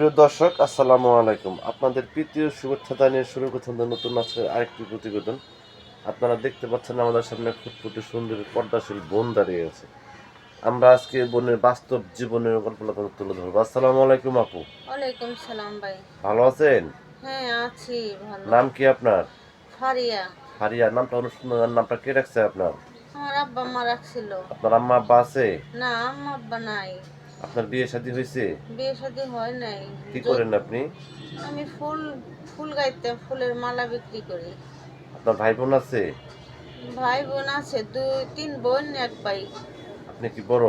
প্রিয় দর্শক আসসালামু আলাইকুম। আপনাদের তৃতীয় শুভেচ্ছা জানিয়ে শুরু করছেন নতুন আজকের আরেকটি প্রতিবেদন। আপনারা দেখতে পাচ্ছেন আমাদের সামনে ফুটফুটে সুন্দর পর্দাশীল বোন দাঁড়িয়ে আছে। আমরা আজকে বোনের বাস্তব জীবনের গল্পটা তুলে ধরবো। আসসালামু আলাইকুম আপু। ওয়ালাইকুম সালাম ভাই। ভালো আছেন? হ্যাঁ আছি ভালো। নাম কি আপনার? ফারিয়া। ফারিয়া নামটা অনেক সুন্দর নামটা কে রাখছে আপনার? আমার আব্বা মা রাখছিল। আপনার আম্মা আব্বা আছে? না আম্মা আব্বা নাই। আপনার বিয়ে শাদী হয়েছে? বিয়ে শাদী হয় নাই। কি করেন আপনি? আমি ফুল ফুল গাইতে ফুলের মালা বিক্রি করি। আপনার ভাই বোন আছে? ভাই বোন আছে দুই তিন বোন এক ভাই। আপনি কি বড়?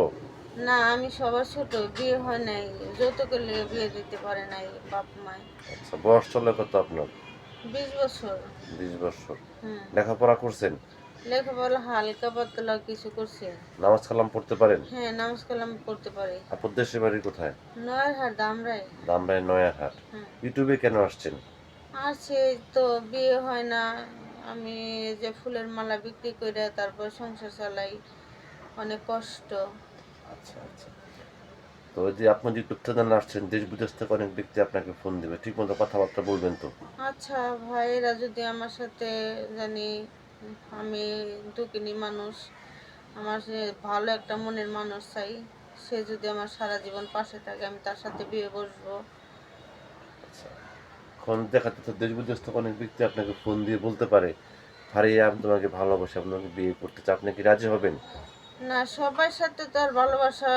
না আমি সবার ছোট বিয়ে হয় নাই। যৌতুকের লেগে বিয়ে দিতে পারে নাই বাপ মায় আচ্ছা বয়স চলে কত আপনার? বিশ বছর। বিশ বছর। হুম। লেখাপড়া করছেন? লেখাপড়া হালকা পাতলা কিছু করছে। নামাজ কালাম পড়তে পারেন? হ্যাঁ নামাজ কালাম পড়তে পারি। আপুর দেশের বাড়ি কোথায়? দামরাই। দামরাই নয়ারহাট। ইউটিউবে কেন আসছেন? তো বিয়ে হয় না। আমি যে ফুলের মালা বিক্রি করে তারপর সংসার চালাই অনেক কষ্ট। আচ্ছা আচ্ছা। তো যে যে আসছেন দেশ বিদেশ থেকে অনেক ব্যক্তি আপনাকে ফোন দিবে। ঠিক মতো কথাবার্তা বলবেন তো? আচ্ছা ভাইয়েরা যদি আমার সাথে জানি আমি দুকিনি মানুষ। আমার সে ভালো একটা মনের মানুষ চাই সে যদি আমার সারা জীবন পাশে থাকে আমি তার সাথে বিয়ে বসবো। আচ্ছা এখন দেখা যাচ্ছে দেশ বিদেশ অনেক ব্যক্তি আপনাকে ফোন দিয়ে বলতে পারে হারিয়ে আমি তোমাকে ভালোবাসি আপনাকে বিয়ে করতে চাই। আপনি কি রাজি হবেন? না সবার সাথে তো আর ভালোবাসা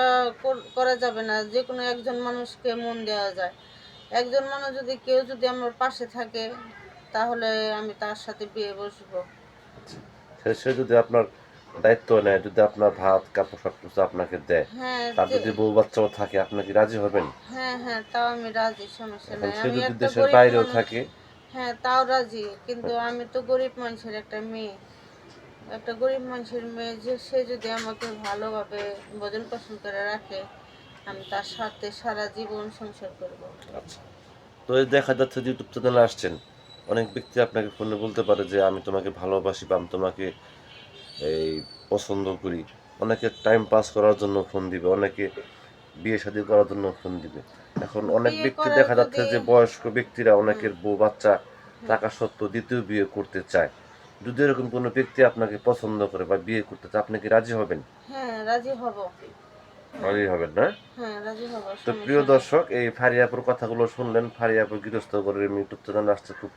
কর- করা যাবে না। যে কোনো একজন মানুষকে মন দেওয়া যায়। একজন মানুষ যদি কেউ যদি আমার পাশে থাকে তাহলে আমি তার সাথে বিয়ে বসবো। সে যদি আপনার দায়িত্ব নেয় যদি আপনার ভাত কাপড় সব কিছু আপনাকে দেয় হ্যাঁ তার যদি বউ বাচ্চাও থাকে আপনি কি রাজি হবেন? হ্যাঁ হ্যাঁ তাও আমি রাজি সমস্যা নাই। সে যদি দেশের বাইরেও থাকে হ্যাঁ তাও রাজি কিন্তু আমি তো গরিব মানুষের একটা মেয়ে। একটা গরিব মানুষের মেয়ে যে সে যদি আমাকে ভালোভাবে ভোজন পোষণ করে রাখে আমি তার সাথে সারা জীবন সংসার করব। আচ্ছা। তো দেখা যাচ্ছে ইউটিউব চ্যানেলে আসছেন। অনেক ব্যক্তি আপনাকে ফোনে বলতে পারে যে আমি তোমাকে ভালোবাসি বা আমি তোমাকে এই পছন্দ করি। অনেকে টাইম পাস করার জন্য ফোন দিবে অনেকে বিয়ে শাদী করার জন্য ফোন দিবে। এখন অনেক ব্যক্তি দেখা যাচ্ছে যে বয়স্ক ব্যক্তিরা অনেকের বউ বাচ্চা টাকা সত্ত্বেও দ্বিতীয় বিয়ে করতে চায়। যদি এরকম কোনো ব্যক্তি আপনাকে পছন্দ করে বা বিয়ে করতে চায় আপনি কি রাজি হবেন? হ্যাঁ রাজি হব। রাজি হবেন না? হ্যাঁ রাজি হব তো প্রিয় দর্শক এই ফারিয়াপুর কথাগুলো শুনলেন। ফারিয়াপুর গৃহস্থ করে ইউটিউব চ্যানেল আসছে খুব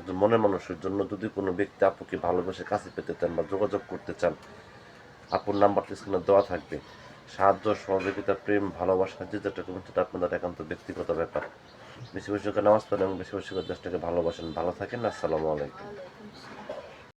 একজন মনের মানুষের জন্য যদি কোনো ব্যক্তি আপুকে ভালোবেসে কাছে পেতে চান বা যোগাযোগ করতে চান, আপুর নাম্বারটি স্ক্রিনে দেওয়া থাকবে। সাহায্য, সহযোগিতা, প্রেম, ভালোবাসা যে যেটা করবেন সেটা আপনাদের একান্ত ব্যক্তিগত ব্যাপার। বেশি বেশি নামাজ পড়েন এবং বেশি বেশি দেশটাকে ভালোবাসেন। ভালো থাকেন, আসসালামু আলাইকুম।